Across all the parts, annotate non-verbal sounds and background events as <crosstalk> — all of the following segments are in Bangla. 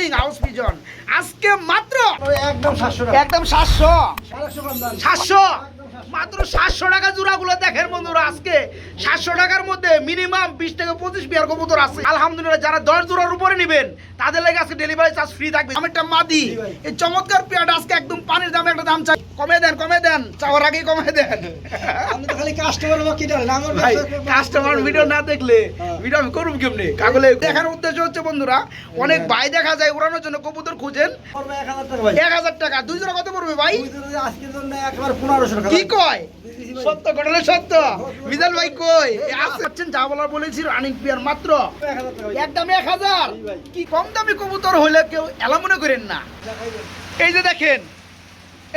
রানিং হাউস পিজন আজকে মাত্র একদম সাতশো একদম সাতশো। সাতশো। মাত্র সাতশো টাকা জোড়াগুলো দেখেন বন্ধুরা আজকে সাতশো টাকার মধ্যে মিনিমাম বিশ থেকে পঁচিশ বিয়ার কবুতর আছে। আলহামদুলিল্লাহ যারা দশ জোড়ার উপরে নেবেন তাদের লাগে আজকে ডেলিভারি চার্জ ফ্রি থাকবে। আমি একটা মাদি এই চমৎকার পেয়ারটা আজকে একদম পানির দামে একটা দাম চাই। কমে দেন কমে দেন। চাওয়ার আগেই কমে দেন। আপনি তো খালি কাস্টমার বা কিনা আমার ভাই কাস্টমার ভিডিও না দেখলে হ্যাঁ। ভিডিও আমি করুম কেমনি? কাগলে দেখার উদ্দেশ্য হচ্ছে বন্ধুরা অনেক ভাই দেখা যায় উড়ানোর জন্য কবুতর খুঁজেন। এক হাজার টাকা দুই জোড়া কত পড়বে ভাই? আজকের জন্য একবার পনেরোশো টাকা কি কয়? সত্য ঘটনা সত্য। মিজাল ভাই কই? আসছেন যা বলার বলেছি রানিং প্লেয়ার মাত্র। এক এক হাজার। কি কম দামি কবুতর হলে কেউ এলা মনে করেন না। এই যে দেখেন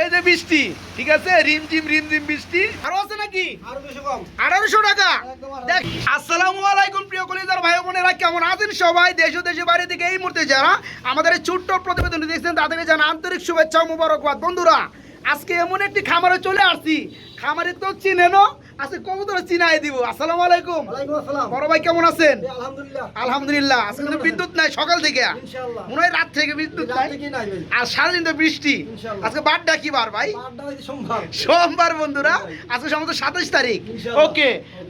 এই যে বৃষ্টি ঠিক আছে? রিমঝিম রিমঝিম বৃষ্টি। আরও আছে নাকি? আঠারোশো টাকা। দেখ আসসালামু আলাইকুম প্রিয় কলিজার ভাই বোনেরা কেমন আছেন সবাই? দেশ ও দেশের বাইরে থেকে এই মুহূর্তে যারা আমাদের ছোট্ট প্রতিবেদন দেখছেন তাদেরকে জানা আন্তরিক শুভেচ্ছা ও মুবারকবাদ। বন্ধুরা আজকে এমন একটি খামারে চলে আসছি। খামারে তো চিনেনো আজকে কবুতর চিনাই দিব। আসসালামু আলাইকুম। বড় ভাই কেমন আছেন? আলহামদুলিল্লাহ। আলহামদুলিল্লাহ। আজকে কিন্তু বিদ্যুৎ নাই সকাল থেকে। মনে হয় রাত থেকে বিদ্যুৎ নাই। থেকেই নাই ভাই। আর সারাদিন তো বৃষ্টি। আজকে বারটা কি বার ভাই? সোমবার। বন্ধুরা। আজকে সম্ভবত সাতাশ তারিখ। ওকে।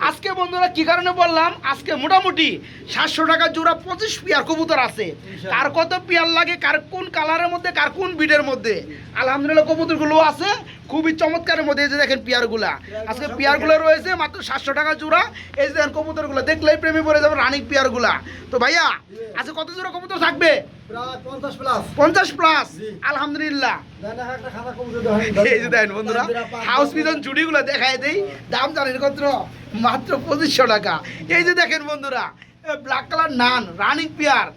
আজকে বন্ধুরা কি কারণে বললাম? আজকে মোটামুটি সাতশো টাকা জোড়া পঁচিশ পিয়ার কবুতর আছে। কার কত পিয়ার লাগে কার কোন কালারের মধ্যে কার কোন বিডের মধ্যে। আলহামদুলিল্লাহ কবুতরগুলো আছে। খুবই চমৎকারের মধ্যে এই যে দেখেন পিয়ারগুলা। আজকে পিয়ারগুলো রয়েছে মাত্র সাতশো টাকা জোড়া। এই যে দেখেন কবুতরগুলো দেখলেই প্রেমে পড়ে যাবে রানিক পিয়ারগুলা। তো ভাইয়া আজকে কত জোড়া কবুতর থাকবে? পঞ্চাশ প্লাস পঞ্চাশ প্লাস জি। আলহামদুলিল্লাহ। দেন এক একটা খাতা কবুতর দেন। এই যে দেখেন বন্ধুরা চার জোড়া, পাঁচ হাউস জোড়া। পিজন জুড়িগুলো দেখায় দেই। দাম জানেন কত মাত্র পঁচিশশো টাকা। এই যে দেখেন বন্ধুরা ব্ল্যাক কালার নান রানিং পেয়ার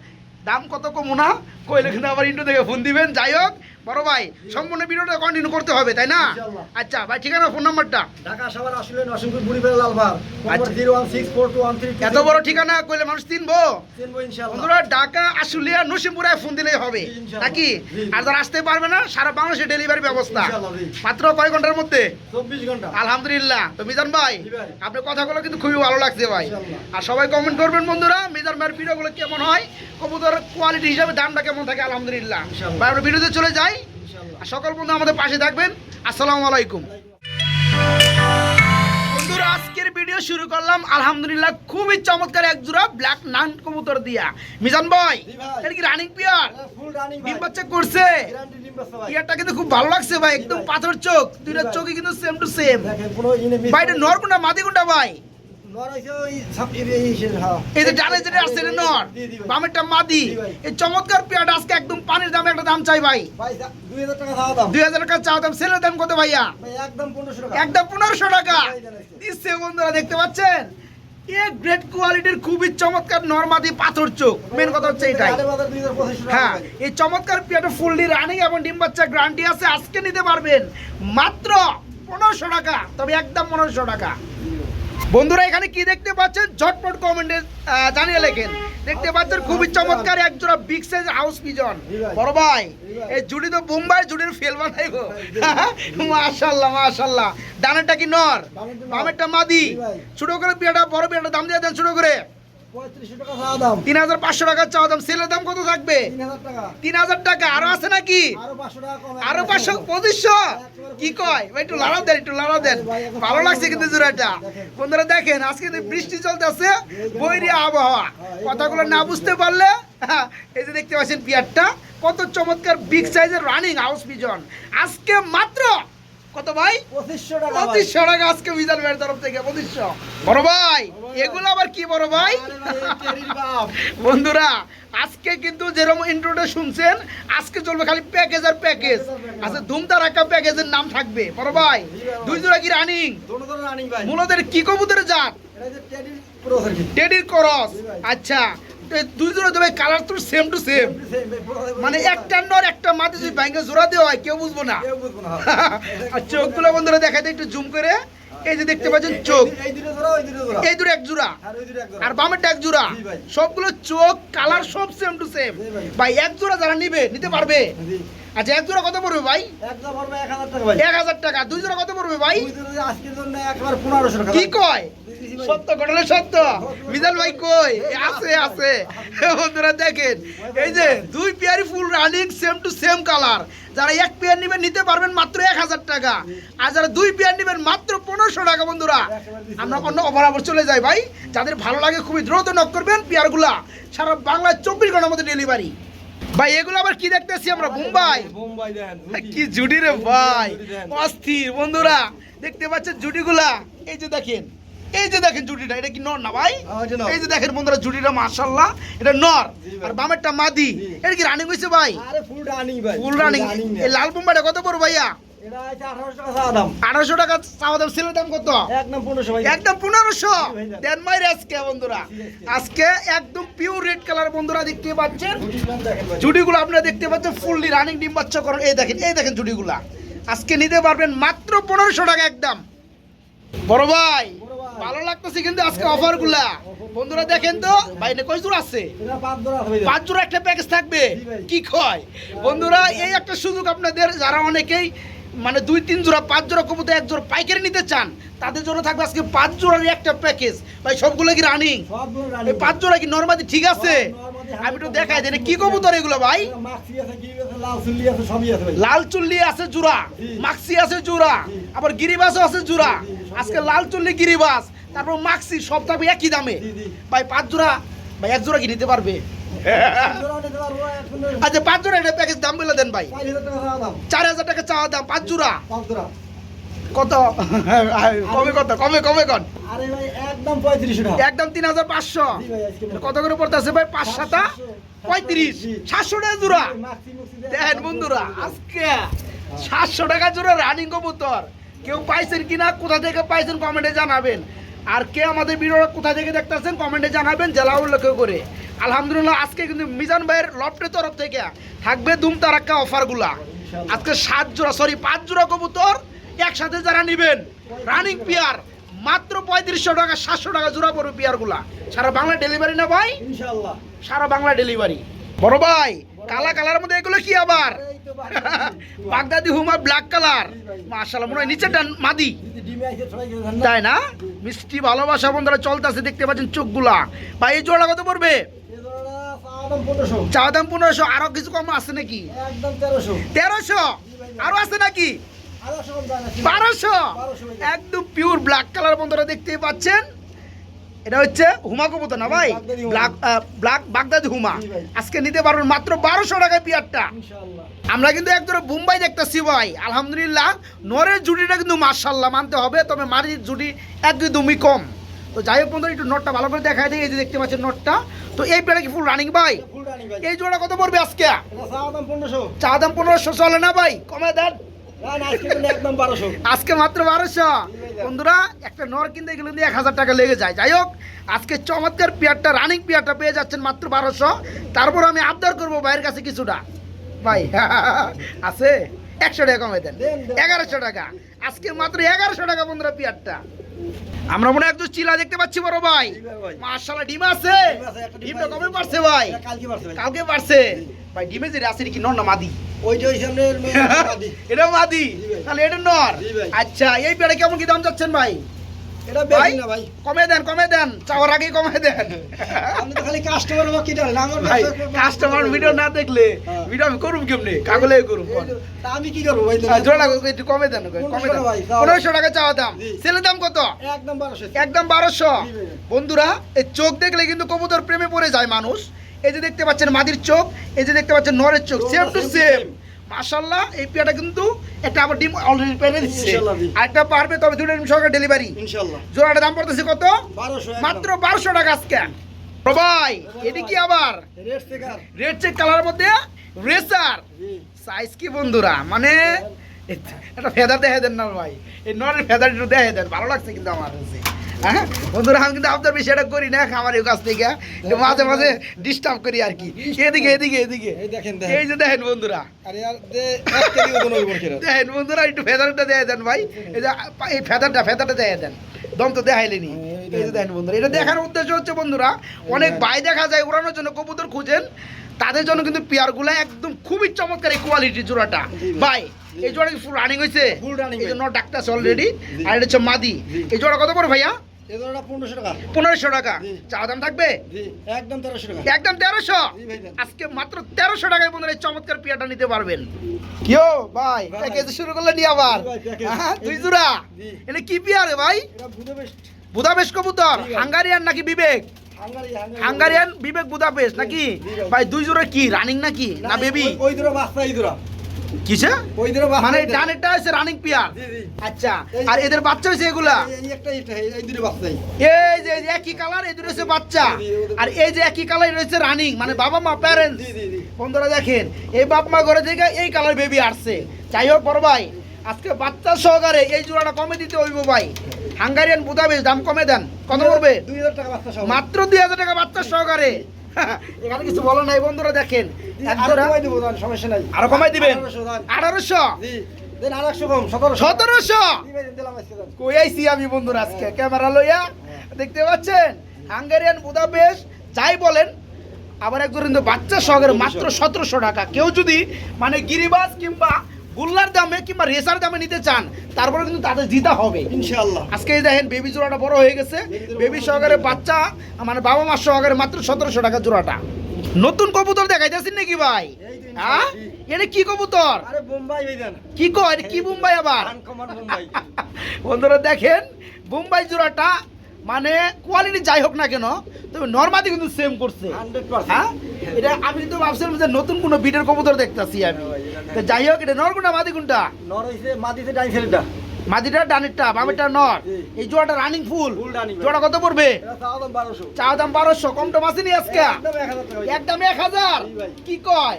দাম কত কমো না? কইলে কিন্তু আবার ইন্টু থেকে ফোন দিবেন। যাই হোক বড় ভাই সম্পূর্ণ ভিডিওটা কন্টিনিউ করতে হবে তাই না? আচ্ছা ভাই ঠিকানা ফোন নাম্বারটা ঢাকা সাভার আসলে নরসিংপুর বুড়িপাড়া লালবার আচ্ছা। Zero one six four two one three এত বড় ঠিকানা কইলে মানুষ চিনবো? চিনবো ইনশাআল্লাহ। বন্ধুরা ঢাকা আশুলিয়া নসিমপুরে ফোন দিলেই হবে। নাকি? আর যারা আসতে পারবে না সারা বাংলাদেশে ডেলিভারি ব্যবস্থা। মাত্র কয় ঘণ্টার মধ্যে? চব্বিশ ঘণ্টা। আলহামদুলিল্লাহ। তো মিজান ভাই। আপনার কথাগুলো কিন্তু খুবই ভালো লাগছে ভাই। আর সবাই কমেন্ট করবেন বন্ধুরা মিজান ভাইয়ের ভিডিওগুলো কেমন হয়? কবুতরের কোয়ালিটি হিসাবে দামটা কেমন থাকে? আলহামদুলিল্লাহ। ভাই আমরা ভিডিওতে চলে যাই। সকল বন্ধু আমাদের পাশে থাকবেন। আসসালামু আলাইকুম। বন্ধুরা আজকের ভিডিও শুরু করলাম আলহামদুলিল্লাহ খুবই চমৎকার এক জোড়া ব্ল্যাক নান কবুতর দিয়া। মিজান ভাই এটা কি রানিং পিয়ার ডিম বাচ্চা করছে? পিয়ারটা কিন্তু খুব ভালো লাগছে ভাই একদম পাথর চোখ। দুইটা। চোখই কিন্তু সেম টু সেম ভাই এটা নর কোনটা মাদি কোনটা ভাই? নর হইছে ওই সাপ এই এই সে এই যে ডানে যেটা আসছে এটা নর জি, জি ভাই। বামেরটা মাদি এই চমৎকার পেয়ারটা আজকে একদম পানির দামে একটা দাম চাই ভাই। ভাই দুই হাজার টাকা খাওয়া দাম। দুই হাজার টাকা চাও দাম সেলের দাম কত ভাইয়া? একদম পনেরোশো টাকা। একদম পনেরোশো টাকা। ভাই, জানাইছে। দিচ্ছে বন্ধুরা দেখতে পাচ্ছেন? এ গ্রেট কোয়ালিটির খুবই চমৎকার নরমাদি পাথর চোখ। মেন কথা হচ্ছে এটাই। হ্যাঁ এই চমৎকার পেয়ারটা ফুললি রানিং এবং ডিম বাচ্চা গ্যারান্টি আছে। আজকে নিতে পারবেন মাত্র পনেরোশো টাকা তবে একদম পনেরোশো টাকা। বন্ধুরা, এখানে কি দেখতে পাচ্ছেন? ঝটপট কমেন্টে জানিয়ে লেখেন। দেখতে পাচ্ছেন, খুবই চমৎকার এক জোড়া বিগ সাইজ হাউস পিজন বড় ভাই, এই জুড়ি তো বোম্বাই জুড়ির ফেল বানাই গো। মাশাল্লাহ মাশাল্লাহ। ডানেরটা কি নর? বামেরটা মাদি। ছোট করে বিয়াটা বড় বিয়াটা দাম দিয়ে দেন ছোট করে। পঁয়ত্রিশশো টাকা খাওয়া দাম। তিন হাজার পাঁচশো টাকা চাওয়া দাম। সেলের দাম কত থাকবে? তিন হাজার টাকা। তিন হাজার টাকা। আরও আছে নাকি? আরও পাঁচশো টাকা কম আরও পাঁচশো পঁচিশশো? কি কয়? ভাই একটু লাড়া দেন একটু লাড়া দেন। ভালো লাগছে কিন্তু জোড়াটা। বন্ধুরা দেখেন আজকে বৃষ্টি চলতেছে বৈরি আবহাওয়া। কথাগুলো না বুঝতে পারলে হ্যাঁ, <laughs> এই যে দেখতে পাচ্ছেন পিয়ারটা কত চমৎকার বিগ সাইজের রানিং হাউস পিজন আজকে মাত্র কত ভাই? পঁচিশশো টাকা পঁচিশশো টাকা আজকে মিজান ভাইয়ের তরফ থেকে পঁচিশশো। বড় ভাই এগুলো আবার কি বড় ভাই। বন্ধুরা আজকে কিন্তু যেরকম ইন্ট্রোটা শুনছেন আজকে চলবে খালি প্যাকেজ আর প্যাকেজ আচ্ছা ধুমতার একটা প্যাকেজের নাম থাকবে। বড় ভাই দুই জোড়া কি রানিং। মূলত কি কবুতরের জাত। টেডির ক্রস আচ্ছা দুই জোড়া দেবে কালার তো সেম টু সেম। মানে একটা নর একটা মাটি যদি ব্যাংকে জোড়া দেওয়া হয় কেউ বুঝব না। <laughs> আর চোখগুলো বন্ধুরা দেখাতে একটু জুম করে। এই যে দেখতে পাচ্ছেন চোখ। এই- দুটো এক জোড়া। আর দুটো এক জোড়া। বামের এক জোড়া। সবগুলো চোখ কালার সব সেম টু সেম ভাই। এক জোড়া যারা নিবে নিতে পারবে। আচ্ছা এক জোড়া কত পড়বে ভাই? এক হাজার টাকা দুই জোড়া কত পড়বে ভাই? কি কয়। সত্য ঘটনা সত্য। মিজাল ভাই কই? আছে আছে। বন্ধুরা দেখেন এই যে দুই পেয়ারি ফুল running same to same colour যারা এক পেয়ার নেবেন নিতে পারবেন মাত্র এক হাজার টাকা। আর যারা দুই পেয়ার নেবেন মাত্র পনেরোশো টাকা বন্ধুরা। আমরা অন্য অফার চলে যাই ভাই। যাদের ভালো লাগে খুবই দ্রুত নক করবেন পেয়ারগুলা। সারা বাংলায় চব্বিশ ঘণ্টার মধ্যে ডেলিভারি ভাই এগুলো আবার কি দেখতেছি আমরা? মুম্বাই। কি জুডি রে ভাই। অস্থির বন্ধুরা। দেখতে পাচ্ছেন জুডিগুলা এই যে দেখেন এই যে দেখেন জুডিটা এটা কি নর না ভাই? হ্যাঁ। এই যে দেখেন বন্ধুরা জুডিটা মাশাআল্লাহ এটা নর। আর বামেরটা মাদি। এটা কি রানিং হইছে ভাই? আরে ফুল রানিং ভাই ফুল রানিং এই লাল বোম্বাইটা কত পড়ো ভাইয়া? এটা আছে 1800 টাকা চাওয়া দাম। আঠারোশো টাকা চাওয়া দাম দাম কত? একদম 1500 ভাই। একদম পনেরোশো? জি ভাই, দেন মাইরে আজকে বন্ধুরা। আজকে একদম পিওর রেড কালার বন্ধুরা দেখতে পাচ্ছেন? জুটিগুলো আপনারা দেখতে পাচ্ছেন ফুললি রানিং ডিম বাচ্চা করেন এই দেখেন এই দেখেন জুডিগুলা আজকে নিতে পারবেন মাত্র পনেরোশো টাকা একদম। বড় ভাই। ভালো লাগতেছে কিন্তু আজকে অফারগুলা বন্ধুরা দেখেন তো ভাই না কয় জোড়া আছে? পাঁচ জোড়া জোড়া একটা প্যাকেজ থাকবে? কি কয়? বন্ধুরা এই একটা সুযোগ আপনাদের যারা অনেকেই মানে দুই তিন জোড়া পাঁচ জোড়া কবুতর এক জোড়া পাইকারি নিতে চান তাদের জন্য থাকবে আজকে পাঁচ জোড়ার একটা প্যাকেজ ভাই সবগুলো কি রানিং এই পাঁচ জোড়া কি নর্মালি ঠিক আছে? আমি একটু দেখাই দেন কি কবুতর এগুলো ভাই? লাল চুল্লি আছে সবই আছে ভাই। লাল চুল্লি আছে জুরা জি। মাক্সি আছে জোড়া আবার গিরিবাসও আছে জুরা জি, জি, সবই আজকে। লাল চুল্লি গিরিবাস তারপর মাক্সি সব থাকবে একই দামে। ভাই পাঁচ জোড়া ভাই এক জোড়া কি নিতে পারবে? আচ্ছা পাঁচ জোড়া এটা প্যাকেজ দাম বলে দেন ভাই। 4000 টাকা চাওয়া দাম চার হাজার টাকা চাওয়া দাম পাঁচ জোড়া। কত? কমে কত? কমে কমে কন। একদম একদম তিন হাজার পাঁচশো। কত করে পড়তেছে ভাই? পাঁচ সাতা? পঁয়ত্রিশ। সাতশো টাকা জোড়া। দেখেন বন্ধুরা আজকে সাতশো টাকা জোড়া রানিং কবুতর। কেউ পাইছেন কিনা কোথা থেকে পাইছেন কমেন্টে জানাবেন। আর কে আমাদের ভিডিওটা কোথা থেকে দেখতেছেন কমেন্টে জানাবেন জেলা উল্লেখ করে। আলহামদুলিল্লাহ আজকে কিন্তু মিজান ভাইয়ের লফটের তরফ থেকে থাকবে দুম তারাক্কা অফারগুলা। আজকে সাত জোড়া সরি পাঁচ জোড়া কবুতর একসাথে যারা নেবেন রানিং পিয়ার মাত্র পঁয়ত্রিশশো টাকা সাতশো টাকা জোড়া পড়বে পিয়ারগুলা সারা বাংলা ডেলিভারি না ভাই? সারা বাংলা ডেলিভারি বড় ভাই কালা কালার মধ্যে এগুলো কি আবার। <laughs> বাগদাদি হুমা ব্ল্যাক কালার মাশাআল্লাহ মনে হয় নিচেটা মাদি। তাই না? মিষ্টি ভালোবাসা বন্ধুরা চলতেছে দেখতে পাচ্ছেন চোখগুলা। ভাই এই জোড়া কত পড়বে? এই জোড়াটা চাওয়া দাম 1500 চা দাম পনেরোশো আরও কিছু কম আছে নাকি? তেরোশো? আরও আছে নাকি? বারোশো। একদম পিওর ব্ল্যাক কালার বন্ধুরা দেখতেই পাচ্ছেন। এটা হচ্ছে হুমা কবুতর না ভাই। ব্ল্যাক ব্ল্যাক বাগদাদি হুমা। আজকে নিতে পারবেন মাত্র বারোশো টাকায় পিয়ারটা। আমরা কিন্তু একদম মুম্বাই দেখতেছি ভাই। আলহামদুলিল্লাহ নরের জুটিটা কিন্তু মার্শাল্লাহ মানতে হবে তবে মারির জুটি একদমই কম। তো যাই হোক বন্ধুরা একটু নোটটা ভালো করে দেখাই দিই এই যে দেখতে পাচ্ছেন নোটটা। তো এই পেড়ে কি ফুল রানিং ভাই? এই জোড়া কত পড়বে আজকে? এটা দাম 1500 চা দাম পনেরোশো চলে না ভাই? কমে দেন। না না আজকে কিন্তু একদম 1200 আজকে মাত্র বারোশো। বন্ধুরা একটা নর কিনতে গেলে কিন্তু এক হাজার টাকা লেগে যায়। যাই হোক আজকে চমৎকার পেয়ারটা রানিং পেয়ারটা পেয়ে যাচ্ছেন মাত্র বারোশো। তারপর আমি আবদার করব ভাইয়ের কাছে কিছুটা। ভাই <laughs> আছে? একশো টাকা কমে দেন। এগারোশো টাকা। আজকে মাত্র এগারোশো টাকা বন্ধুরা পেয়ারটা। আমরা মনে একদম চিলা দেখতে পাচ্ছি বড় ভাই। মার্শাল্লাহ ডিম আছে? ডিমটা কবে পারছে ভাই? কালকে পারছে ভাই। ডিমের ডিমে যে আছে কি নর না মাদি? <laughs> এটা মাদি? তাহলে এটা নর? আচ্ছা এই পেড়ে কেমন কি দাম চাচ্ছেন ভাই? এটা ভাই বেশি না ভাই। কমে দেন কমে দেন। চাওয়ার আগেই কমে দেন। আপনি তো খালি কাস্টমার বা কি ডালেন আমার ভাই কাস্টমার ভিডিও না দেখলে। ভিডিও আমি করুম কেমনে? কাগলে করুম তা আমি কি করব ভাই? জোড়া একটু কমে দেন কমে দেন। ভাই, চাওয়া। পনেরোশো টাকা চাওয়া দাম। ছেলের দাম কত? একদম 1200 একদম বারোশো। জি ভাই। বন্ধুরা এই চোখ দেখলে কিন্তু কবুতর প্রেমে পড়ে যায় মানুষ। এই যে দেখতে পাচ্ছেন মাদির চোখ এই যে দেখতে পাচ্ছেন নরের চোখ সেম টু সেম। মাশাল্লাহ এই পেয়াটা কিন্তু একটা আবার ডিম অলরেডি পেরে দিচ্ছে আরেকটা পারবে তবে দুটো ডিম সহকারে ডেলিভারি ইনশাআল্লাহ। জোড়াটা দাম পড়তেছে কত? মাত্র বারোশো টাকা আজকে। ভাই এটি কি আবার? রেড চেক কালার মধ্যে রেসার সাইজ কি বন্ধুরা? মানে একটা ফেদার দেখে দেন না ভাই। এই নরের ফেদার একটু দেখে দেন ভালো লাগছে কিন্তু আমার কাছে। হ্যাঁ? বন্ধুরা আমি কিন্তু আপনার বেশি এটা করি না খামারের কাছ থেকে। মাঝে মাঝে ডিস্টার্ব করি আর কি। এদিকে এদিকে এদিকে। এই দেখেন যে দেখেন বন্ধুরা। কিরা দেখেন বন্ধুরা একটু ফেদারটা দিয়ে দেন ভাই। এই যে এই ফেদারটা ফেদারটা দিয়ে দেন। দম তো দেখাইলেনি। এই যে দেখেন। বন্ধুরা এটা দেখার উদ্দেশ্য হচ্ছে বন্ধুরা অনেক ভাই দেখা যায় উড়ানোর জন্য কবুতর খুঁজেন। তাদের জন্য কিন্তু পেয়ারগুলো একদম খুবই চমৎকার এই কোয়ালিটির জোড়াটা। ভাই। এই জোড়া কি ফুল রানিং হয়েছে এই। জন্য ডাক্তার অলরেডি আর এটা হচ্ছে মাদি। এই জোড়া কত পড়ে ভাইয়া? পনেরোশো টাকা। পনেরোশো টাকা। জি। চা দাম থাকবে? একদম তেরোশো টাকা। একদম তেরোশো? আজকে মাত্র তেরোশো টাকায় বন্ধুরা এই চমৎকার পিয়াটা নিতে পারবেন। কিও ভাই ভাই। প্যাকেজ শুরু করলে নি আবার? জি ভাই, প্যাকেজ। দুই জোড়া? এটা কি পিয়ারে ভাই? এটা বুদাপেস্ট। বুদাপেস্ট কবুতর। হাঙ্গারিয়ান নাকি বিবেক? হাঙ্গারিয়ান বিবেক বুদাপেস্ট নাকি? ভাই। দুই জোড়া কি? রানিং নাকি? না বেবি? ওই- বাচ্চা এই দুটো কিসে? মানে। ডানেরটা হচ্ছে রানিং পিয়ার আচ্ছা আর এদের বাচ্চা হয়েছে এগুলা? এই- যে একই কালার হচ্ছে বাচ্চা। আর এই যে একই কালার রয়েছে রানিং মানে বাবা মা প্যারেন্টস বন্ধুরা দেখেন এই বাপ মা ঘরে থেকে এই কালার বেবি আসছে। যাই হোক বড় ভাই আজকে বাচ্চা সহকারে এই জোড়াটা কমে দিতে হইব ভাই। হাঙ্গারিয়ান বুদাবেশ দাম কমে দেন। কত পড়বে দুই হাজার টাকা মাত্র দুই হাজার টাকা বাচ্চা সহকারে। <laughs> এখানে কিছু বলো নাই বন্ধুরা দেখেন। আরও কমাই সমস্যা নাই। আরও কমাই দিবেন? আঠারোশো সতেরোশো। কই আইছি আমি বন্ধুরা আজকে? ক্যামেরা লইয়া দেখতে পাচ্ছেন? হাঙ্গেরিয়ান বুদাপেশ যাই বলেন আবার একজন বাচ্চা সহকারে মাত্র সতেরোশো টাকা। কেউ যদি মানে গিরিবাজ কিংবা গুল্লার দামে কিংবা রেসার দামে নিতে চান তারপরে কিন্তু তাদের জিতা হবে। ইনশাল্লাহ আজকে এই দেখেন বেবি জোড়াটা বড় হয়ে গেছে। বেবি সহকারে বাচ্চা মানে বাবা মার সহকারে মাত্র সতেরোশো টাকা জোড়াটা। নতুন কবুতর দেখাইতেছেন নাকি ভাই? হ্যাঁ? এটা কি কবুতর? বোম্বাই কি কয়? কি মুম্বাই আবার? <laughs> বন্ধুরা দেখেন বোম্বাই জোড়াটা মানে কোয়ালিটি যাই হোক না কেন তবে নর্মাদি কিন্তু সেম করছে। হ্যাঁ? এটা আমি তো ভাবছিলাম যে নতুন কোনো বিটের কবুতর দেখতাছি আমি। তো যাই হোক এটা নর কোনটা মাদি কোনটা? নর হইছে মাদিতে ডাইন সাইডটা মাদিটা ডানেরটা বামেরটা নর। এই জোড়াটা রানিং ফুল জোড়া কত পড়বে? এটা চাওয়া দাম 1200 চা দাম বারোশো কম টম আসেনি আজকে। একদম 1000 টাকা ভাই। একদম এক হাজার? কি কয়?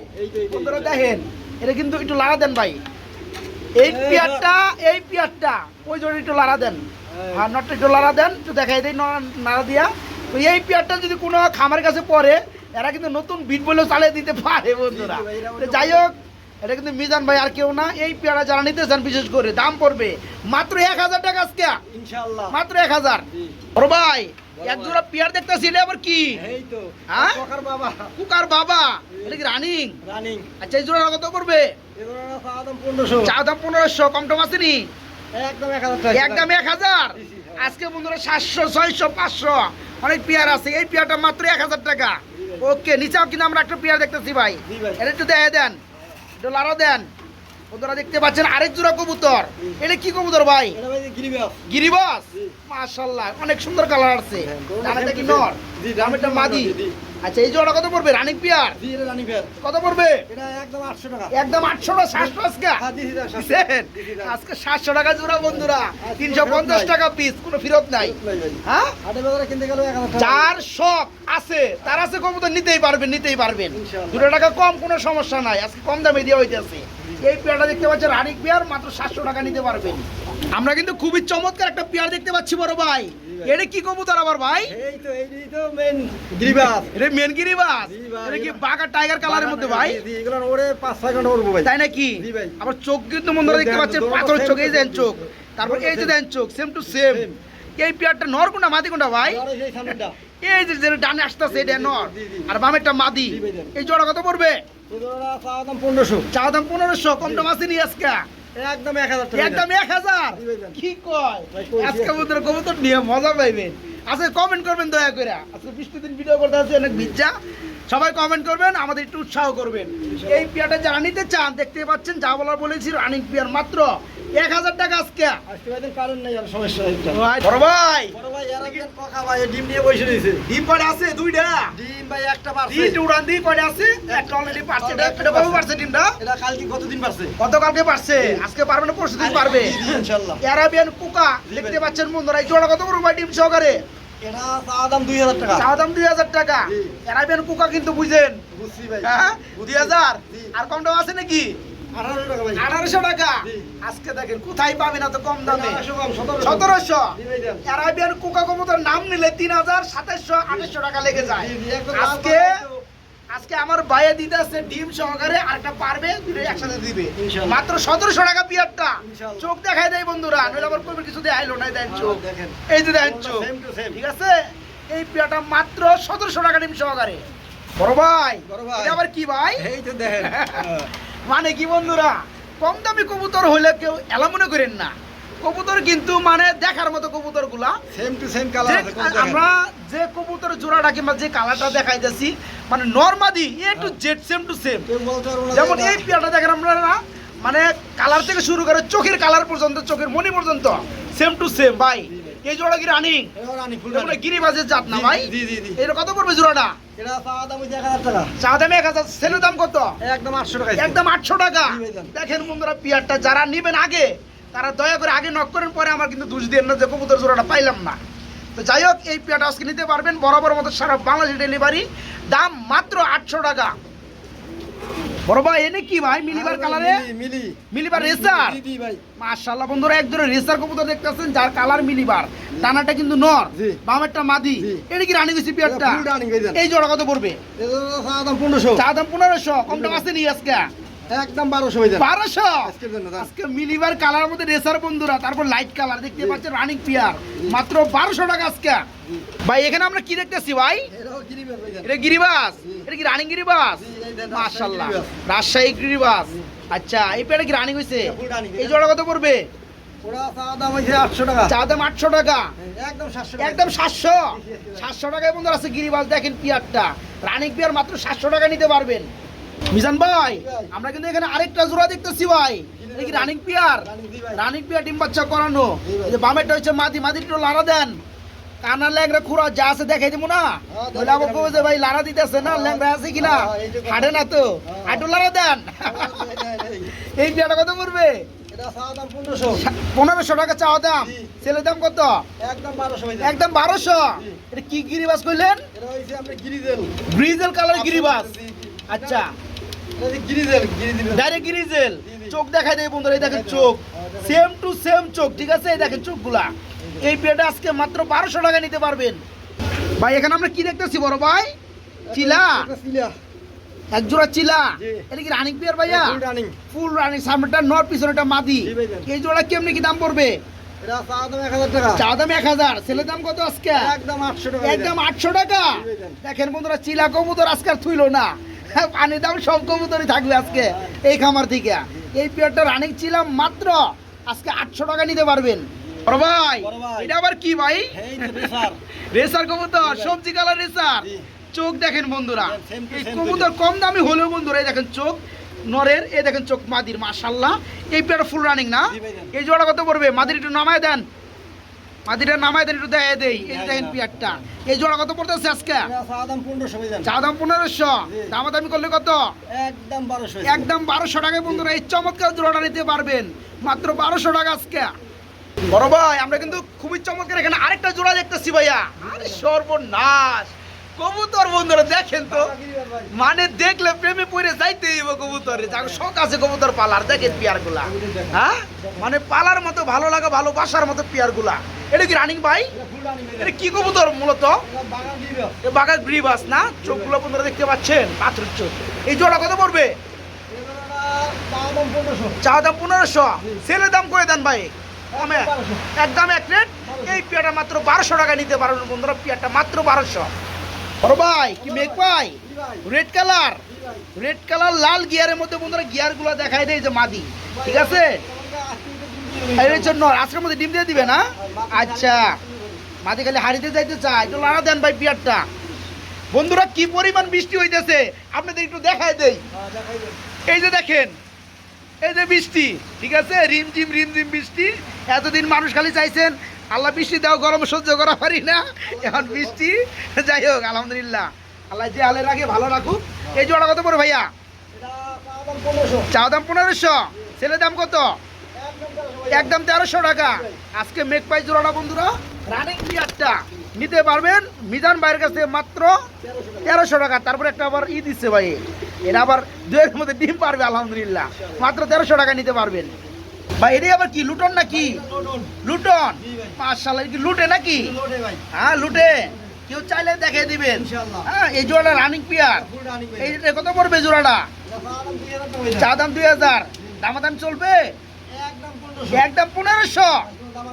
বন্ধুরা দেখেন এটা কিন্তু একটু লাড়া দেন ভাই। এই পিয়ারটা এই পিয়ারটা ওই জন্য একটু লাড়া দেন। আর নটটা একটু লাড়া দেন একটু দেখাই দেয় নাড়া দিয়া। তো এই পিয়ারটা যদি কোনো খামারের কাছে পড়ে এরা কিন্তু নতুন বিট বলেও চালিয়ে দিতে পারে বন্ধুরা। যাই হোক এটা কিন্তু মিজান ভাই আর কেউ না এই পেয়ারা যারা নিতে চান বিশেষ করে দাম পড়বে মাত্র এক হাজার টাকা আজকে। ইনশাআল্লাহ। মাত্র এক হাজার। ভাই এক জোড়া পেয়ার দেখতেছি এটা আবার কি? এই তো হ্যাঁ? পকার বাবা। কুকার বাবা এটা কি রানিং রানিং আচ্ছা এই জোড়া কত পড়বে? এগুলো চাওয়া দাম 1500 চা দাম পনেরোশো কম টম আসেনি একদম 1000 টাকা। একদম এক হাজার? জি, জি, হ্যাঁ। আজকে বন্ধুরা সাতশো ছয়শো পাঁচশো অনেক পেয়ার আছে। এই পেয়ারটা মাত্র এক হাজার টাকা। ওকে নিচেও কিন্তু আমরা একটা পেয়ার দেখতেছি ভাই। ভাই। এটা একটু দেখে দেন। লাড়ো দেন। বন্ধুরা দেখতে পাচ্ছেন আরেক জোড়া কবুতর। এটা কি কবুতর ভাই? গিরিবাস। অনেক সুন্দর কালার আছে হ্যাঁ, কি নর? ডানেরটা মাদি। আচ্ছা এই জোড়া কত পড়বে? Running pair? কত পড়বে? একদম 800 টাকা। একদম আটশো সাতশো আজকে? হ্যাঁ। আজকে সাতশো টাকা জোড়া বন্ধুরা। তিনশো পঞ্চাশ টাকা পিস কোনো ফেরত নাই। ভাই, ভাই। হ্যাঁ? হাটে বাজারে কিনতে গেলেও 1000 টাকা। যার শখ আছে তার আছে কবুতর নিতেই পারবেন নিতেই পারবেন। দুটো টাকা কম কোনো সমস্যা নাই। আজকে কম দামে দিয়ে হইতেছে। এই পেয়ারটা দেখতে পাচ্ছেন রানিক পেয়ার মাত্র সাতশো টাকা নিতে পারবেন। আমরা কিন্তু খুবই চমৎকার একটা পেয়ার দেখতে পাচ্ছি বড় ভাই। এটা কি কবুতর আবার ভাই? এই তো এই তো মেন গিরিবাস এটা এটা কি বাঘা টাইগার কালারের মধ্যে ভাই? জি, জি, এগুলো ওরে 5 6 উড়বো ভাই। তাই নাকি? আবার চোখ কিন্তু বন্ধুরা দেখতে পাচ্ছেন চোখ এই দেন চোখ। তারপর এই যে। দেন চোখ সেম টু সেম এই পেয়ারটা নর কোনটা মাদি কোনটা ভাই এই যে ডানে আসতেছে এটা নর। আর বামেরটা মাদি। এই জোড়া কত পড়বে? এগুলো চাওয়া দাম 1500 চা দাম পনেরোশো কম দাম আছে আজকে? একদম 1000 টাকা। একদম এক হাজার? জি ভাই, জি। কি কয়? আজকে কবুতর নিয়ে মজা পাইবেন। আজকে কমেন্ট করবেন দয়া করে। আজকে বৃষ্টি দিন ভিডিও করতে আছে অনেক ভিজা। সবাই কমেন্ট করবেন আমাদের একটু উৎসাহ করবেন। এই পিয়াটা যারা নিতে চান দেখতে পাচ্ছেন যা বলার বলেছি রানিং পিয়ার মাত্র। এক হাজার টাকা আজকে। আজকে ভাই কারণ নাই আর সমস্যা হচ্ছে। বড় ভাই। বড় ভাই এর আগে কথা ভাই ডিম নিয়ে বসে রয়েছে। ডিম কয়টা আছে দুইটা। ডিম ভাই একটা পারছে। উড়ান দিয়ে কয়টা আছে একটা অলরেডি পারছে। এটা কবে পারছে ডিমটা? এটা কালকে কতদিন পারছে? গতকালকে পারছে। আজকে পারবে না পরশু দিন পারবে। ইনশাআল্লাহ। অ্যারাবিয়ান কুকা দেখতে ভাই। পাচ্ছেন বন্ধুরা এই জোড়া কত বড় ভাই ডিম সহকারে? এটা দাম 2000 টাকা। চা দাম দুই হাজার টাকা। জি। অ্যারাবিয়ান কুকা কিন্তু বুঝেন। বুঝছি ভাই। হ্যাঁ দুই হাজার। আর কম দাম আছে নাকি? 1800 টাকা ভাই আঠারোশো টাকা আজকে দেখেন কোথায় পাবেন এত কম দামে? 1800 কম 1700 সতেরোশো? জি ভাই দেন। অ্যারাবিয়ান কুকা কবুতর নাম নিলে তিন হাজার সাতাশশো আঠাশশো টাকা লেগে যায়। জি, জি, একদম লাল আজকে আজকে আমার বাইরে দিতে আছে ডিম সহকারে আরেকটা পারবে দুটো একসাথে দিবে। মাত্র সতেরোশো টাকা পিয়ারটা। চোখ দেখাই দেয় বন্ধুরা নইলে আবার কবে কিছু দেন চোখ। হ্যাঁ, দেখেন। এই যে দেন চোখ। ঠিক আছে? এই পিয়াটা মাত্র সতেরোশো টাকা ডিম সহকারে। বড় ভাই বড় ভাই। আবার কি ভাই? এই তো দেখেন <laughs> মানে কি বন্ধুরা? কম দামি কবুতর হলে কেউ এলা মনে করেন না। কবুতর কিন্তু মানে দেখার মতো কবুতরগুলা সেম টু সেম কালার? আমরা যে কবুতর জোড়াটা কিংবা যে কালারটা দেখাইতেছি মানে নর্মাদি A to Z same to same না যেমন এই পেয়ারটা দেখেন আপনারা মানে কালার থেকে শুরু করে চোখের কালার পর্যন্ত চোখের মনি পর্যন্ত সেম টু সেম ভাই। এই জোড়া কি রানিং? গিরিবাজের জাত না ভাই। এটা কত পড়বে জোড়াটা? এটা চাওয়া দাম হচ্ছে 1000 টাকা। চা দামে এক হাজার সেলের দাম কত? একদম 800 টাকা একদম আটশো টাকা। দেখেন বন্ধুরা পিয়ারটা যারা নিবেন আগে তারা দয়া করে আগে নক করেন পরে আমার কিন্তু দুষ দিয়ে না যে কবুতর জোড়াটা পাইলাম না। তো যাই হোক এই পিয়াটা আজকে নিতে পারবেন বরাবর মতো সারা বাংলাদেশ ডেলিভারি দাম মাত্র আটশো টাকা। বড় ভাই এনে কি ভাই মিলিবার কালারে মিলি, মিলি। মিলিবার রেসার জি, ভাই। মাশাআল্লাহ বন্ধুরা এক ধরনের রেসার কবুতর দেখতেছেন যার কালার মিলিবার ডানাটা কিন্তু নর। বামেরটা মাদি। এটা কি রানী গেছি পিয়ারটা। এই জোড়া কত পড়বে চাওয়া দাম 1500 চা দাম পনেরোশো কম দাম আছে নি আজকে একদম 1200 ভাইজান। বারোশো? আজকের জন্য আজকে মিলিবার কালার মধ্যে রেসার বন্ধুরা তারপর লাইট কালার দেখতে পাচ্ছেন রানিং পিয়ার মাত্র বারোশো টাকা আজকে। ভাই এখানে আমরা কি দেখতেছি ভাই? এটাও গিরিবাজ ভাইজান। এটা গিরিবাস। এটা কি রানিং গিরিবাস? জি, এই দেন, মাশাল্লাহ রাজশাহী রাজশাহী গিরিবাস। আচ্ছা এই পেয়ারটা কি রানিং হয়েছে এটা full running, এই জোড়া কত পড়বে? ওরা চাওয়া দাম হচ্ছে 800 টাকা। চা আটশো টাকা। একদম একদম সাতশো। সাতশো টাকায় বন্ধুরা আছে গিরিবাস দেখেন পিয়ারটা রানিং পিয়ার মাত্র সাতশো টাকা নিতে পারবেন। মিজান ভাই আমরা কিন্তু এখানে আরেকটা জোড়া দেখতেছি ভাই। এটা কি রানিং পিয়ার? রানিং পিয়ার ডিম বাচ্চা করানো। এই যে বামেরটা হচ্ছে মাদি দেন। কানা ল্যাংরা খুঁড়া যা আছে দেখাই দিব না? বলে আমার কবে যে ভাই লাড়া দিতেছে না ল্যাংরা আছে কিনা। হাঁটে না তো। হাঁটু লাড়া দেন। এই, পিয়ারটা কত 1500 পনেরোশো টাকা চাওয়া দাম। ছেলের দাম কত? একদম 1200 একদম বারোশো। এটা কি গিরিবাস আপনার গিরিজেল। কালার গিরিবাস। আচ্ছা। ডাইরেক্ট গিরিজেল। চোখ দেখাই দেয় বন্ধুরা এই দেখেন চোখ। দাও। হ্যাঁ, দেখাই সেম টু সেম চোখ ঠিক আছে? এই দেখেন চোখগুলা। এই পেটা আজকে মাত্র বারোশো টাকা নিতে পারবেন। ভাই এখানে আমরা কি দেখতেছি বড় ভাই? চিলা। এক জোড়া চিলা। এটা কি রানিং পিয়ার ভাইয়া? Full ফুল রানিং সামনেটা নর পিছনেটা মাদি। জি এই জোড়া কেমনি কি দাম পড়বে? এটা চাওয়া দাম 1000 টাকা। চা দাম এক হাজার। ছেলে দাম কত আজকে? একদম 800 টাকা একদম আটশো টাকা? দেখেন বন্ধুরা চিলা কবুতর আজকাল থুইলো না। <laughs> পানির দাম সব কবুতরই থাকবে আজকে এই খামার থেকে। এই পেয়ারটা রানিং ছিলাম মাত্র আজকে আটশো টাকা নিতে পারবেন। ভাই এটা আবার কি ভাই? <laughs> রেসার। কবুতর সবজি কালার রেসার। চোখ দেখেন বন্ধুরা। এই কবুতর কম দামি হলেও বন্ধুরা এই দেখেন চোখ নরের এই দেখেন চোখ মাদির মাশাল্লাহ এই পেয়ারটা ফুল রানিং না? এই জোড়া কত পড়বে? মাদির একটু নামায় দেন। মাদিটা দেন একটু দেয় দেই। এই দেখেন পিয়ারটা এই জোড়া কত পড়তেছে আজকে? এটা চাওয়া দাম 1500 চা দাম পনেরোশো। দামাদামি করলে কত? একদম বারোশো একদম বারোশো টাকায় বন্ধুরা এই চমৎকার জোড়াটা নিতে পারবেন। মাত্র বারোশো টাকা আজকে। বড় ভাই আমরা কিন্তু খুবই চমৎকার এখানে আরেকটা জোড়া দেখতেছি ভাইয়া। আরে সর্বনাশ। কবুতর বন্ধুরা, দেখেন তো। মানে দেখলে প্রেমে পড়ে যাইতে হইব কবুতরে। শখ আছে কবুতর পালার। দেখেন পিয়ারগুলা হ্যাঁ? মানে পালার মতো, ভালো লাগা ভালোবাসার মতো পিয়ারগুলা এটা কি রানিং ভাই? এটা। কি কবুতর মূলত? বাঘা গ্রিবাস না? চোখগুলো বন্ধুরা দেখতে পাচ্ছেন? পাথরের চোখ। এই জোড়া কত পড়বে? এটা চাওয়া দাম 1500 চা দাম পনেরোশো। ছেলের দাম করে দেন ভাই। একদম এক রেট এই পেয়ারটা মাত্র বারোশো টাকা নিতে পারবেন বন্ধুরা। পেয়ারটা মাত্র বারোশো। বড় ভাই, কি মেঘ ভাই? রেড কালার রেড কালার লাল গিয়ারের মধ্যে বন্ধুরা গিয়ারগুলো দেখাই দেয় যে মাদি। ঠিক আছে? আজকের মধ্যে ডিম দিয়ে দিবে না? আচ্ছা। খালি হাড়িতে যাইতে চায়, একটু লাড়া দেন ভাই পিয়ারটা বন্ধুরা, কি পরিমাণ বৃষ্টি হইতেছে? আপনাদের একটু দেখাই দেই। এই যে দেখেন, এই যে বৃষ্টি, ঠিক আছে? রিমঝিম রিমঝিম বৃষ্টি। এতদিন মানুষ খালি চাইছেন আল্লাহ বৃষ্টি দাও, গরম সহ্য করা পারি না। এখন বৃষ্টি, যাই হোক, আলহামদুলিল্লাহ। আল্লাহ যে আলে রাখে, ভালো রাখুক। এই জোড়া কত পড়ে ভাইয়া? এটা দাম 1500 চা দাম পনেরোশো। ছেলের দাম কত? একদম 1300 ভাইজান। একদম তেরোশো টাকা। আজকে মেঘ পাই জোড়াটা, বন্ধুরা রানিং পিয়ারটা নিতে পারবেন, মিজান ভাইয়ের কাছে মাত্র তেরোশো টাকা। তারপরে একটা আবার ই দিচ্ছে ভাই। এটা আবার দুয়ের মধ্যে ডিম পারবে, আলহামদুলিল্লাহ। মাত্র তেরোশো টাকা নিতে পারবেন। ভাই এটাই আবার কি লুটন নাকি? লুটন ভাই। কি লুটে নাকি? হ্যাঁ লুটে। কেউ চাইলে দেখে দিবেন। হ্যাঁ এই জোড়াটা রানিং পিয়ার। এইটা কত পড়বে জোড়াটা? এটা চাওয়া দাম 2000 টাকা ভাইজান। চা দাম দুই হাজার। দামাদাম চলবে? একদম একদম পনেরোশো।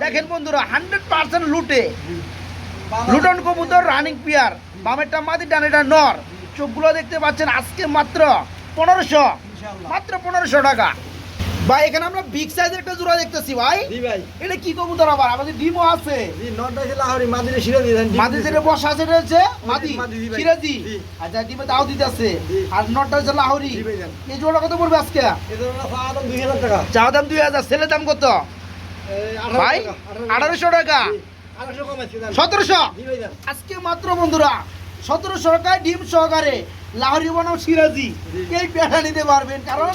দেখেন বন্ধুরা হান্ড্রেড পার্সেন্ট লুটে। লুটন কবুতর রানিং পিয়ার বামেরটা মাদি ডানেটা নর। চোখগুলো দেখতে পাচ্ছেন আজকে মাত্র পনেরোশো। মাত্র পনেরোশো টাকা। ভাই এখানে আমরা বিগ সাইজের একটা জোড়া দেখতেছি ভাই। জি ভাই। এটা কি কবুতর আবার? আমাদের ডিমও আছে। জি নটটা ছিল লাহোরি মাদিরে শিরা দিয়ে দেন মাদি যেটা বসা আছে হচ্ছে মাদি মাদি, জি ভাই। সিরাজি। আচ্ছা ডিমে দাও দিতেছে। জি। আর নটটা হচ্ছে লাহোরি। এই জোড়া কত পড়বে আজকে? এদের চাওয়া দাম দুই হাজার টাকা। চা দাম দুই হাজার ছেলের দাম কত? এই ভাই টাকা, আঠারোশো। টাকা। জি, আঠারোশো কমাইছি দেন সতেরোশো? জি ভাই দেন আজকে মাত্র বন্ধুরা সতেরোশো টাকায় ডিম সহকারে লাহোরি বানাও সিরাজি। এই পেটা নিতে পারবেন কারণ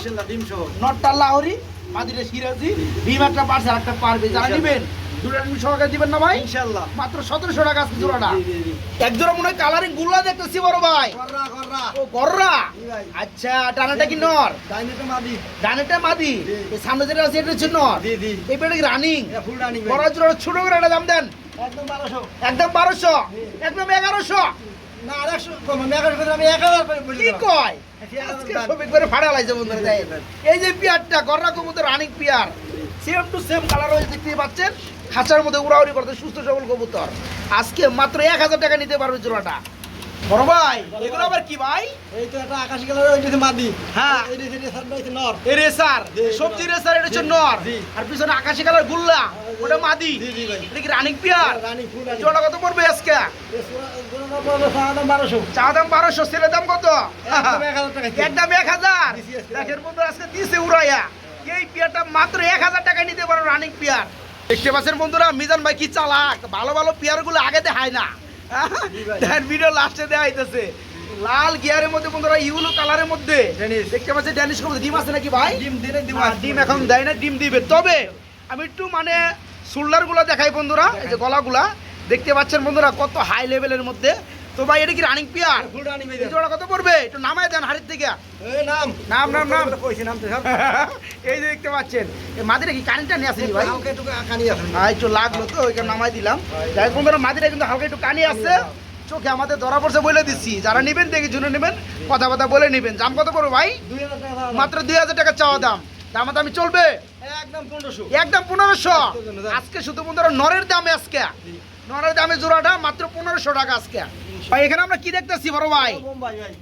নটটা লাহরি মাদিরে সিরাজি ডিম একটা পারছে একটা পারবে। যারা। নিবেন দুটো ডিম সহকারে দিবেন না ভাই? মাত্র সতেরোশো টাকা জোড়াটা। এক জোড়া মনে হয় কালারিংগুলা দেখতেছি বড় ভাই। ও গররা? আচ্ছা কি নর? মাদি। ডানেটা মাদি? জি। সামনে যেটা আছে এটা হচ্ছে নর। জি, জি। এই পেটে রানিং রানিং ভাই। জোড়া ছোট করে একটা দাম দেন। একদম 1200 একদম বারোশো? একদম এগারোশো? না, আর 100 কম, আমি 1100 করে আমি 1000 করে কি কয়? আজকে আজকে করে ফাড়া লাইছে বন্ধুরা তাই এই যে পিয়ারটা গররা কবুতর running pair. Same to same colour হয়েছে দেখতে পাচ্ছেন। খাঁচার মধ্যে উড়াউড়ি করতে সুস্থ সবল কবুতর। আজকে মাত্র এক হাজার টাকা নিতে পারবে জোড়াটা। বড় ভাই এগুলো আবার কি ভাই? এই তো একটা আকাশি কালারের ওইটা হচ্ছে মাদি। হ্যাঁ। হচ্ছে নর। এ রেসার সবজি রেসার এটা হচ্ছে নর। আর পিছনে আকাশি কালার গুল্লা ওটা মাদি। জি, জি ভাই। এটা কি রানিং পিয়ার রানিং, ফুল। জোড়া কত পড়বে আজকে? এই জোড়া- জোড়াটা পড়বে চাওয়া দাম 1200 চা দাম বারোশো ছেলের দাম কত? একদম 1000 টাকা কেজি। একদম এক হাজার? দেখেন বন্ধু আজকে দিছে উড়াইয়া। এই পিয়ারটা মাত্র এক হাজার টাকায় নিতে পারো রানিং পিয়ার। দেখতে পাচ্ছেন বন্ধুরা মিজান ভাই কি চালাক। ভালো ভালো পিয়ারগুলো আগে দেখায় না। ভিডিও লাস্টে দেখাইতেছে লাল গিয়ারের মধ্যে বন্ধুরা ইউলো কালারের মধ্যে। দেখতে পাচ্ছি ড্যানিশ কবুতর। ডিম আছে নাকি ভাই? ডিম দিলে দিব ডিম এখন দেয় না ডিম দিবে। তবে আমি একটু মানে শোল্ডারগুলো দেখাই বন্ধুরা এই যে গলাগুলা। দেখতে পাচ্ছেন বন্ধুরা কত হাই লেভেলের মধ্যে। তো ভাই এটা কি রানিং পিয়ার ফুল রানিং এই জোড়া কত পড়বে? একটু নামায় দেন হাড়ির থেকে এই নাম। নাম, নাম, নাম। কইছি নাম তো সব এই যে দেখতে পাচ্ছেন এই মাদিরা কি কারেন্টটা নিয়ে আসেনি ভাই? হালকা একটু কানি আছে আহ, একটু লাগল তো ওইখানে নামাই দিলাম। যাই হোক বন্ধুরা মাদিরা কিন্তু হালকা একটু কানি আছে। চোখে আমাদের ধরা পড়ছে বলে দিচ্ছি। যারা নেবেন দেখে শুনে নেবেন কথা কথা বলে নেবেন। দাম কত পড়বে ভাই? 2000 টাকা মাত্র দুই হাজার টাকা চাওয়া দাম। দাম দামি চলবে? একদম 1500 একদম পনেরোশো। আজকে শুধু বন্ধুরা নরের দামে আজকে। নরের দামে জোড়াটা মাত্র পনেরোশো টাকা আজকে। ভাই, এখানে আমরা কি দেখতেছি বড় ভাই?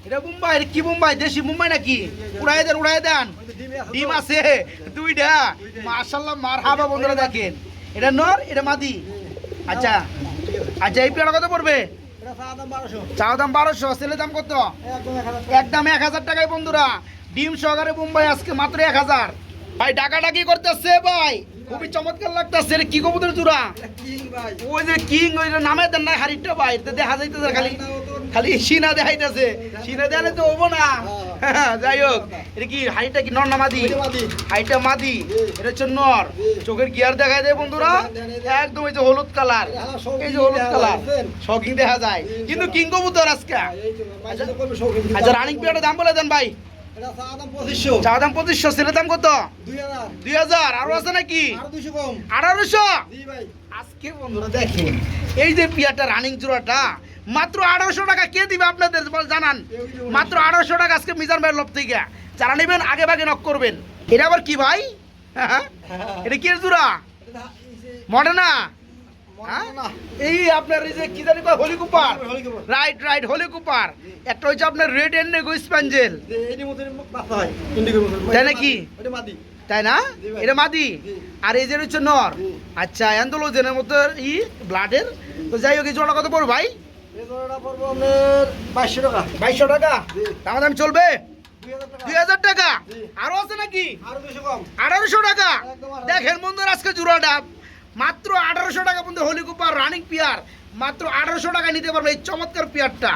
এটা মুম্বাই কি মুম্বাই? দেশি মুম্বাই নাকি? উড়াই দেন উড়াই দেন। ডিম। আছে, দুইটা। মাশাআল্লাহ, মারহাবা বন্ধুরা দেখেন। এটা নর, এটা মাদি? আচ্ছা আচ্ছা এই পেয়ারা কত পড়বে? চাওয়া দাম 1200 চা দাম বারোশো ছেলের দাম কত? একদম 1000 টাকা একদম এক হাজার টাকায় বন্ধুরা। ডিম সহকারে মুম্বাই আজকে মাত্র এক হাজার। ভাই, ডাকাডাকি করতেছে, ভাই। খুবই চমৎকার লাগতেছে এটা কি কবুতর চূড়া ওই যে কিং ওই নামে দেন না হাড়িটা ভাই এটা দেখা যাইতেছে খালি খালি সিনা দেখাইতেছে। সিনা দেখালে তো হব না। <laughs> যাই হোক এটা কি কি নর না মাদি? মাদি। এটা হচ্ছে নর। চোখের গিয়ার দেখা যায় বন্ধুরা। একদম এই যে হলুদ কালার। এই যে হলুদ কালার। শৌকিং দেখা যায়। কিন্তু কিং কবুতর আজকে। শৌখিন দিতে আচ্ছা রানিং পিরিয়ডের দাম বলে দেন ভাই। এটা চাওয়া দাম 2500 চা দাম পঁচিশশো ছেলের দাম কত? দুই হাজার। আরও আছে নাকি? আর 200 কম। আঠারোশো? আজকে বন্ধুরা দেখেন। এই যে পিয়াটা রানিং জোড়াটা মাত্র আঠারোশো টাকা কে দিবে আপনাদের জানান? মাত্র আঠারোশো টাকা আজকে মিজান ভাইয়ের লোভ থেকে। যারা নেবেন আগে ভাগে নক করবেন। এটা আবার কি ভাই? হ্যাঁ <laughs> এটা কি জোড়া হ্যাঁ? না এই আপনার এই যে কি জানি কয় হলি কুপার রাইট রাইট হলি কুপার একটা হচ্ছে আপনার রেড এন্ড নেগো স্প্যাঞ্জেল হয় তাই নাকি? তাই না? এটা মাদি? আর এই যে হচ্ছে নর। আচ্ছা অ্যান্ডোলোজেনের মতো ই ব্লাডের তো যাই হোক এই জোড়া কত পড়বে ভাই? 2200 টাকা। বাইশশো টাকা? জি। দাম দাম চলবে? দুই হাজার টাকা। আরও আছে নাকি? আর 200 কম। আঠারোশো টাকা। দেখেন বন্ধুরা আজকে জোড়াটা মাত্র আঠারোশো টাকা বন্ধু হলি কুপার রানিং পিয়ার। মাত্র আঠারোশো টাকা নিতে পারবে এই চমৎকার পিয়ারটা।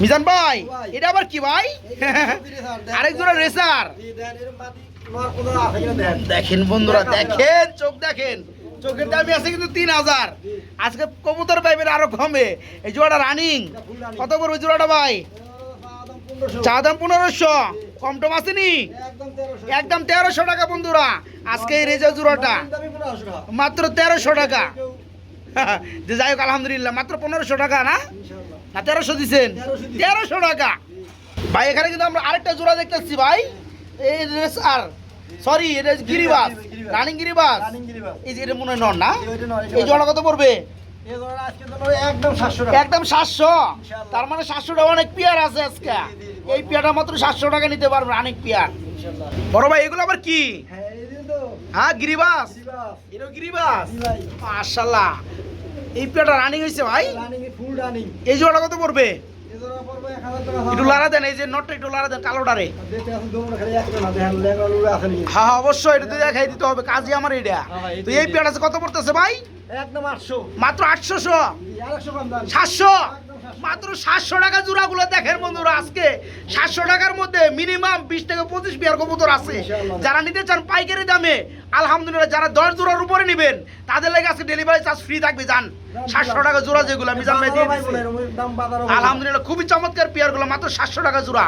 মিজান ভাই। এটা আবার কি ভাই? আরেক জোড়া রেসার দেখেন বন্ধুরা দেখেন চোখ দেখেন। চোখের দামই আছে কিন্তু তিন হাজার। আজকে কবুতর পাইবেন আরও কমে। এই জোড়াটা রানিং কত পড়বে জোড়াটা ভাই? চা দাম পনেরোশো। কম টম আসেনি? একদম 1300 একদম তেরোশো টাকা বন্ধুরা। আজকে এই রেজা জোড়াটা। দামি 1500 টাকা। মাত্র তেরোশো টাকা। <laughs> যে যাই হোক আলহামদুলিল্লাহ মাত্র পনেরোশো টাকা না? না তেরোশো দিচ্ছেন তেরোশো টাকা। ভাই এখানে কিন্তু আমরা আরেকটা জোড়া দেখতেছি ভাই। এই রেসার সরি এটা গিরিবাস। রানিং গিরিবাস। এই যে এটা মনে হয় নন না? এই জোড়া কত পড়বে? জোড়াটা একদম একদম সাতশো। তার মানে সাতশো টাকা অনেক পেয়ার আছে আজকে। এই পেয়ারটা মাত্র সাতশো টাকা নিতে পারবে অনেক পেয়ার। বড় ভাই এগুলো আবার কি? হ্যাঁ হ্যাঁ গিরিবাস। গিরিবাস। মাশাল্লাহ এই পেটা রানিং হয়েছে ভাই? এই জোড়া কত পড়বে এ জোড়া পড়বে 1000 টাকা একটু লারা দেন এই যে নটটা একটু লারা দেন কালোটারে লুড়ে হ্যাঁ হ্যাঁ অবশ্যই এটা তো দেখাই দিতে হবে কাজই আমার এটা। হ্যাঁ, হ্যাঁ, তো এই পেটা কত পড়তেছে ভাই? একদম 800 মাত্র আটশোশো। আর 100 কম দাম। সাতশো। মাত্র সাতশো টাকা জোড়াগুলো দেখেন বন্ধুরা আজকে। সাতশো টাকার মধ্যে মিনিমাম বিশ থেকে পঁচিশ বিয়ার কবুতর আছে। যারা নিতে চান পাইকারি দামে আলহামদুলিল্লাহ যারা দশ জোড়ার উপরে নেবেন তাদের লাগে আজকে ডেলিভারি চার্জ ফ্রি থাকবে যান সাতশো টাকা জোড়া যেগুলো মিজান ভাই দিয়ে আলহামদুলিল্লাহ খুবই চমৎকার পেয়ারগুলো মাত্র সাতশো টাকা জোড়া।